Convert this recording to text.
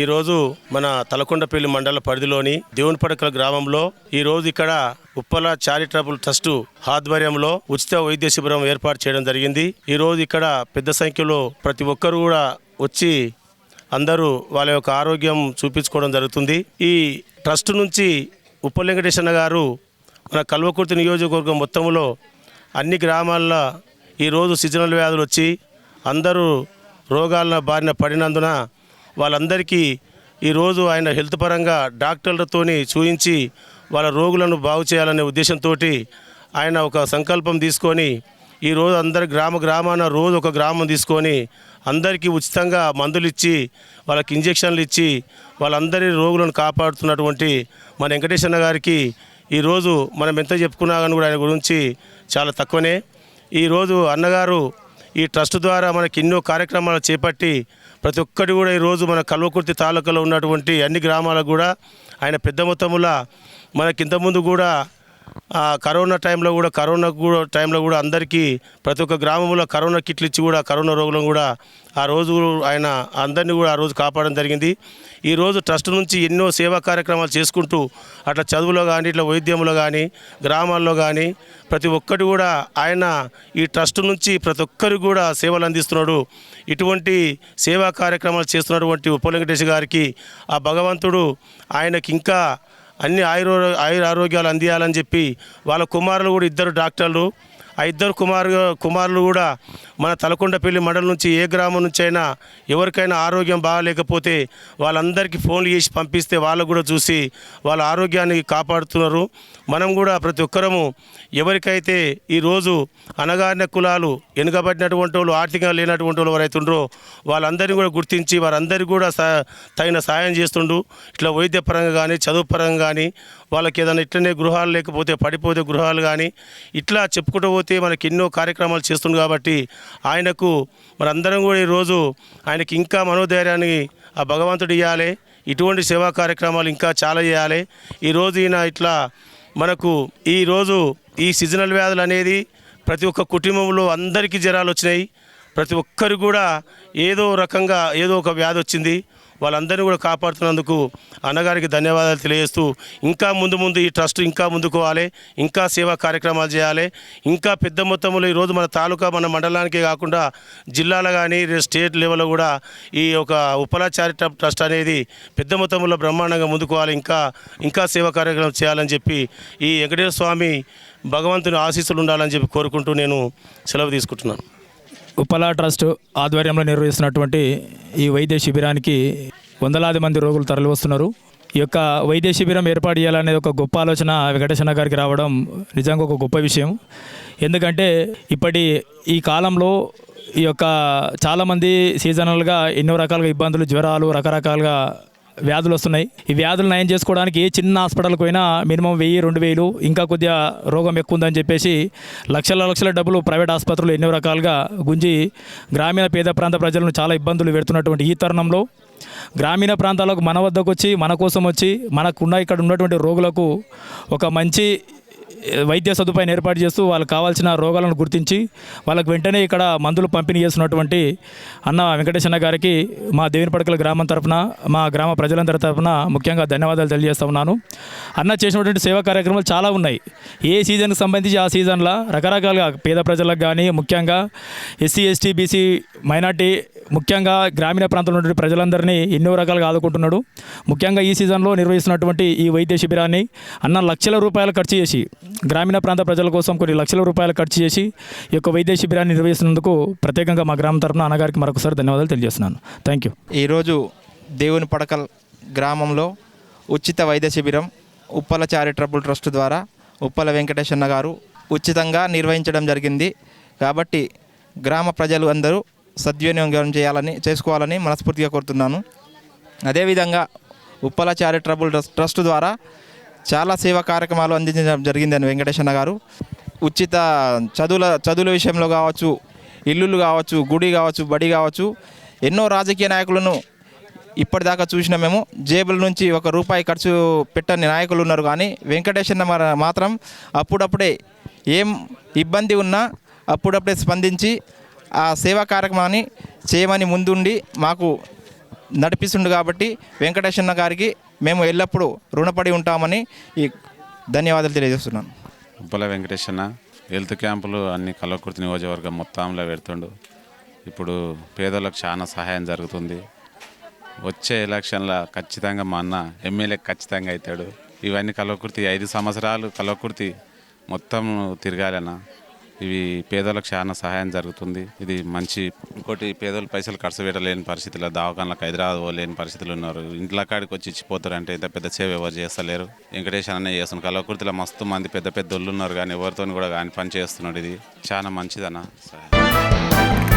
ఈరోజు మన తలకొండపల్లి మండల పరిధిలోని దేవునిపడకల గ్రామంలో ఈరోజు ఇక్కడ ఉప్పల చారిటబుల్ ట్రస్టు ఆధ్వర్యంలో ఉచిత వైద్య శిబిరం ఏర్పాటు చేయడం జరిగింది. ఈరోజు ఇక్కడ పెద్ద సంఖ్యలో ప్రతి ఒక్కరు కూడా వచ్చి అందరూ వాళ్ళ యొక్క ఆరోగ్యం చూపించుకోవడం జరుగుతుంది. ఈ ట్రస్ట్ నుంచి ఉప్పలెంకటేశ్వర గారు మన కల్వకుర్తి నియోజకవర్గం మొత్తంలో అన్ని గ్రామాల్లో ఈరోజు సీజనల్ వ్యాధులు వచ్చి అందరూ రోగాల బారిన పడినందున వాళ్ళందరికీ ఈరోజు ఆయన హెల్త్ పరంగా డాక్టర్లతోని చూయించి వాళ్ళ రోగులను బాగు చేయాలనే ఉద్దేశంతో ఆయన ఒక సంకల్పం తీసుకొని ఈరోజు అందరి గ్రామ గ్రామాన రోజు ఒక గ్రామం తీసుకొని అందరికీ ఉచితంగా మందులు ఇచ్చి వాళ్ళకి ఇంజక్షన్లు ఇచ్చి వాళ్ళందరి రోగులను కాపాడుతున్నటువంటి మన వెంకటేశ్వర గారికి ఈరోజు మనం ఎంత చెప్పుకున్నా కానీ కూడా ఆయన గురించి చాలా తక్కువనే. ఈరోజు అన్నగారు ఈ ట్రస్ట్ ద్వారా మనకి ఎన్నో కార్యక్రమాలు చేపట్టి ప్రతి ఒక్కటి కూడా ఈరోజు మన కల్వకుర్తి తాలూకాలో ఉన్నటువంటి అన్ని గ్రామాలకు కూడా ఆయన పెద్ద మొత్తముల మనకి ఇంతకుముందు కూడా ఆ కరోనా టైంలో కూడా కరోనా కూడా టైంలో కూడా అందరికీ ప్రతి ఒక్క గ్రామంలో కరోనా కిట్లు ఇచ్చి కూడా కరోనా రోగులను కూడా ఆ రోజు ఆయన అందరినీ కూడా ఆ రోజు కాపాడడం జరిగింది. ఈరోజు ట్రస్ట్ నుంచి ఎన్నో సేవా కార్యక్రమాలు చేసుకుంటూ అట్లా చదువులో కానీ ఇట్లా వైద్యంలో కానీ గ్రామాల్లో కానీ ప్రతి ఒక్కటి కూడా ఆయన ఈ ట్రస్ట్ నుంచి ప్రతి ఒక్కరికి కూడా సేవలు అందిస్తున్నాడు. ఇటువంటి సేవా కార్యక్రమాలు చేస్తున్నటువంటి ఉప వెంకటేష్ గారికి ఆ భగవంతుడు ఆయనకి ఇంకా అన్ని ఆయుర ఆయుర ఆరోగ్యాలు అందియాలని చెప్పి వాళ్ళ కుమారులు కూడా ఇద్దరు డాక్టర్లు ఆ ఇద్దరు కుమారు కుమారులు కూడా మన తలకొండపల్లి మండలం నుంచి ఏ గ్రామం నుంచి అయినా ఎవరికైనా ఆరోగ్యం బాగాలేకపోతే వాళ్ళందరికీ ఫోన్లు చేసి పంపిస్తే వాళ్ళు కూడా చూసి వాళ్ళ ఆరోగ్యాన్ని కాపాడుతున్నారు. మనం కూడా ప్రతి ఒక్కరము ఎవరికైతే ఈరోజు అనగారిన కులాలు వెనుకబడినటువంటి వాళ్ళు ఆర్థికంగా లేనటువంటి వాళ్ళు ఎవరైతే వాళ్ళందరినీ కూడా గుర్తించి వారందరికీ కూడా సా తగిన సాయం చేస్తుండు. ఇట్లా వైద్య పరంగా కానీ చదువు పరంగా కానీ వాళ్ళకి ఏదైనా ఇట్లనే గృహాలు లేకపోతే పడిపోతే గృహాలు కానీ ఇట్లా చెప్పుకుంటూ పోతే మనకి ఎన్నో కార్యక్రమాలు చేస్తుంది కాబట్టి ఆయనకు మనందరం కూడా ఈరోజు ఆయనకి ఇంకా మనోధైర్యాన్ని ఆ భగవంతుడు ఇవ్వాలి ఇటువంటి సేవా కార్యక్రమాలు ఇంకా చాలా చేయాలి. ఈరోజు ఈయన ఇట్లా మనకు ఈరోజు ఈ సీజనల్ వ్యాధులు అనేది ప్రతి ఒక్క కుటుంబంలో అందరికీ జ్వరాలు వచ్చినాయి. ప్రతి ఒక్కరు కూడా ఏదో రకంగా ఏదో ఒక వ్యాధి వచ్చింది వాళ్ళందరినీ కూడా కాపాడుతున్నందుకు అన్నగారికి ధన్యవాదాలు తెలియజేస్తూ ఇంకా ముందు ముందు ఈ ట్రస్ట్ ఇంకా ముందుకోవాలి ఇంకా సేవా కార్యక్రమాలు చేయాలి ఇంకా పెద్ద మొత్తంలో ఈరోజు మన తాలూకా మన మండలానికే కాకుండా జిల్లాలో కానీ స్టేట్ లెవెల్లో కూడా ఈ ఒక ఉపలా చారిటబుల్ ట్రస్ట్ అనేది పెద్ద మొత్తంలో బ్రహ్మాండంగా ముందుకోవాలి ఇంకా ఇంకా సేవా కార్యక్రమం చేయాలని చెప్పి ఈ వెంకటేశ్వర స్వామి భగవంతుని ఆశీస్సులు ఉండాలని చెప్పి కోరుకుంటూ నేను సెలవు తీసుకుంటున్నాను. ఉప్పలా ట్రస్ట్ ఆధ్వర్యంలో నిర్వహిస్తున్నటువంటి ఈ వైద్య శిబిరానికి వందలాది మంది రోగులు తరలివస్తున్నారు. ఈ యొక్క వైద్య శిబిరం ఏర్పాటు చేయాలనేది ఒక గొప్ప ఆలోచన వెంకటేశ్వర గారికి రావడం నిజంగా ఒక గొప్ప విషయం. ఎందుకంటే ఇప్పటి ఈ కాలంలో ఈ యొక్క చాలామంది సీజనల్గా ఎన్నో రకాలుగా ఇబ్బందులు జ్వరాలు రకరకాలుగా వ్యాధులు వస్తున్నాయి. ఈ వ్యాధులు నయం చేసుకోవడానికి ఏ చిన్న హాస్పిటల్కి పోయినా మినిమం వెయ్యి రెండు వేలు ఇంకా కొద్దిగా రోగం ఎక్కువ ఉందని చెప్పేసి లక్షల లక్షల డబ్బులు ప్రైవేట్ ఆసుపత్రులు ఎన్నో రకాలుగా గుంజి గ్రామీణ పేద ప్రాంత ప్రజలను చాలా ఇబ్బందులు పెడుతున్నటువంటి ఈ తరుణంలో గ్రామీణ ప్రాంతాలకు మన వద్దకు వచ్చి మన కోసం వచ్చి మనకున్న ఇక్కడ ఉన్నటువంటి రోగులకు ఒక మంచి వైద్య సదుపాయం ఏర్పాటు చేస్తూ వాళ్ళకి కావాల్సిన రోగాలను గుర్తించి వాళ్ళకి వెంటనే ఇక్కడ మందులు పంపిణీ చేస్తున్నటువంటి అన్న వెంకటేశన్న గారికి మా దేవినపడకల గ్రామం తరఫున మా గ్రామ ప్రజలందరి తరఫున ముఖ్యంగా ధన్యవాదాలు తెలియజేస్తా ఉన్నాను. అన్న చేసినటువంటి సేవా కార్యక్రమాలు చాలా ఉన్నాయి. ఏ సీజన్కి సంబంధించి ఆ సీజన్లో రకరకాలుగా పేద ప్రజలకు కానీ ముఖ్యంగా ఎస్సీ ఎస్టీ బీసీ మైనార్టీ ముఖ్యంగా గ్రామీణ ప్రాంతంలో ఉన్నటువంటి ప్రజలందరినీ ఎన్నో రకాలుగా ఆదుకుంటున్నాడు. ముఖ్యంగా ఈ సీజన్లో నిర్వహిస్తున్నటువంటి ఈ వైద్య శిబిరాన్ని అన్న లక్షల రూపాయలు ఖర్చు చేసి గ్రామీణ ప్రాంత ప్రజల కోసం కొన్ని లక్షల రూపాయలు ఖర్చు చేసి ఈ యొక్క వైద్య శిబిరాన్ని నిర్వహిస్తున్నందుకు ప్రత్యేకంగా మా గ్రామం తరఫున అన్నగారికి మరొకసారి ధన్యవాదాలు తెలియజేస్తున్నాను. థ్యాంక్ యూ ఈరోజు దేవుని పడకల్ గ్రామంలో ఉచిత వైద్య శిబిరం ఉప్పల చారిటబుల్ ట్రస్ట్ ద్వారా ఉప్పల వెంకటేశన్న గారు ఉచితంగా నిర్వహించడం జరిగింది. కాబట్టి గ్రామ ప్రజలు అందరూ సద్వినియోగం చేయాలని చేసుకోవాలని మనస్ఫూర్తిగా కోరుతున్నాను. అదేవిధంగా ఉప్పల చారిటబుల్ ట్రస్ట్ ట్రస్ట్ ద్వారా చాలా సేవా కార్యక్రమాలు అందించడం జరిగిందని వెంకటేశ్వర గారు. ఉచిత చదువుల చదువుల విషయంలో కావచ్చు ఇల్లులు కావచ్చు గుడి కావచ్చు బడి కావచ్చు ఎన్నో రాజకీయ నాయకులను ఇప్పటిదాకా చూసిన మేము. జేబుల నుంచి ఒక రూపాయి ఖర్చు పెట్టని నాయకులు ఉన్నారు కానీ వెంకటేశ్వర మర- మాత్రం అప్పుడప్పుడే ఏం ఇబ్బంది ఉన్నా అప్పుడప్పుడే స్పందించి ఆ సేవా కార్యక్రమాన్ని చేయమని ముందుండి మాకు నడిపిస్తుండు కాబట్టి వెంకటేశ్వర గారికి మేము ఎల్లప్పుడూ రుణపడి ఉంటామని ఈ ధన్యవాదాలు తెలియజేస్తున్నాను. ఉప్పల వెంకటేశన్న హెల్త్ క్యాంపులు అన్ని కల్లకుర్తి నియోజకవర్గం మొత్తంలో పెడుతుండు. ఇప్పుడు పేదలకు చాలా సహాయం జరుగుతుంది. వచ్చే ఎలక్షన్లో ఖచ్చితంగా మా అన్న ఎమ్మెల్యే ఖచ్చితంగా అవుతాడు. ఇవన్నీ కల్లకుర్తి ఐదు సంవత్సరాలు కల్లకుర్తి మొత్తం తిరగాలన్నా. ఇవి పేదలకు చాలా సహాయం జరుగుతుంది. ఇది మంచి ఇంకోటి పేదలు పైసలు ఖర్చు పెట్టలేని పరిస్థితుల్లో దవాఖానలకు హైదరాబాద్ పోలేని పరిస్థితులు ఉన్నారు. ఇంట్లో కాడికి వచ్చి ఇచ్చిపోతారు అంటే ఇంత పెద్ద సేవ ఎవరు చేస్తలేరు. వెంకటేశ్వర అన్న చేస్తున్న కలవకుర్తిలో మస్తు మంది పెద్ద పెద్ద ఒళ్ళు ఉన్నారు కానీ ఎవరితో కూడా కానీ పని చేస్తున్నాడు ఇది. చాలా మంచిదన్న సహాయం.